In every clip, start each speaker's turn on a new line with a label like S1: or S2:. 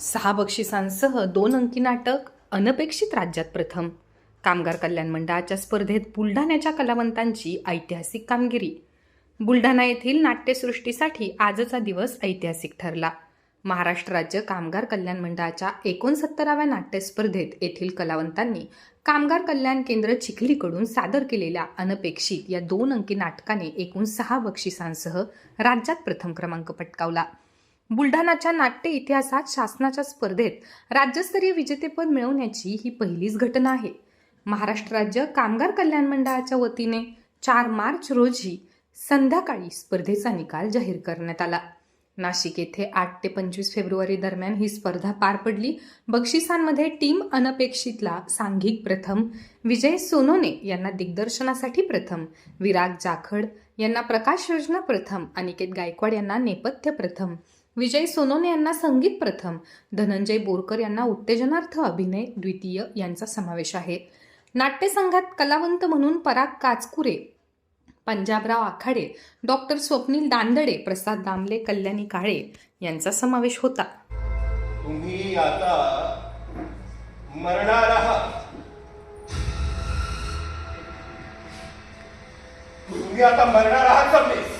S1: सहा बक्षिसांसह दोन अंकी नाटक अनपेक्षित राज्यात प्रथम. कामगार कल्याण मंडळाच्या स्पर्धेत बुलढाण्याच्या कलावंतांची ऐतिहासिक कामगिरी. बुलढाणा येथील नाट्यसृष्टीसाठी आजचा दिवस ऐतिहासिक ठरला. महाराष्ट्र राज्य कामगार कल्याण मंडळाच्या एकोणसत्तराव्या नाट्यस्पर्धेत येथील कलावंतांनी कामगार कल्याण केंद्र चिखलीकडून सादर केलेल्या अनपेक्षित या दोन अंकी नाटकाने एकूण सहा बक्षिसांसह राज्यात प्रथम क्रमांक पटकावला. बुलढाणाच्या नाट्य इतिहासात शासनाच्या स्पर्धेत राज्यस्तरीय विजेतेपद मिळवण्याची ही पहिलीच घटना आहे. महाराष्ट्र राज्य कामगार कल्याण मंडळाच्या वतीने चार मार्च रोजी संध्याकाळी स्पर्धेचा निकाल जाहीर करण्यात आला. नाशिक येथे आठ ते पंचवीस फेब्रुवारी दरम्यान ही स्पर्धा पार पडली. बक्षिसांमध्ये टीम अनपेक्षितला सांघिक प्रथम विजय सोनोने यांना दिग्दर्शनासाठी प्रथम विराग जाखड यांना प्रकाश योजना प्रथम अनिकेत गायकवाड यांना नेपथ्य प्रथम विजय सोनोने यांना संगीत प्रथम धनंजय बोरकर यांना उत्तेजनार्थ अभिनय द्वितीय यांचा समावेश आहे. नाट्यसंघात कलावंत म्हणून पराग काचकुरे पंजाबराव आखाडे डॉक्टर स्वप्नील दांदडे प्रसाद दामले कल्याणी काळे यांचा समावेश होता.
S2: तुम्ही आता मरणार आहात. तुम्ही आता मरणार आहात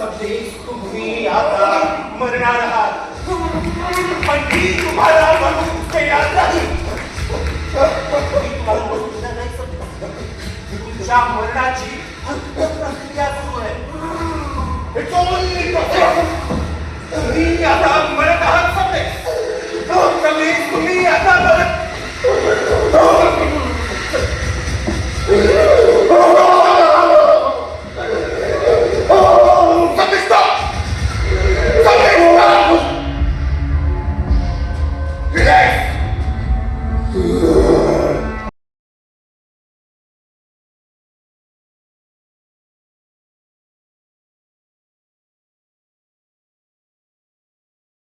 S2: सगळेच तुम्ही आता मरणार आहात. पण मी तुम्हाला म्हणून तयार नाही. मी तुम्हाला मरून नाही तुमच्या मरणाची प्रक्रिया सुरू आहे. It's only.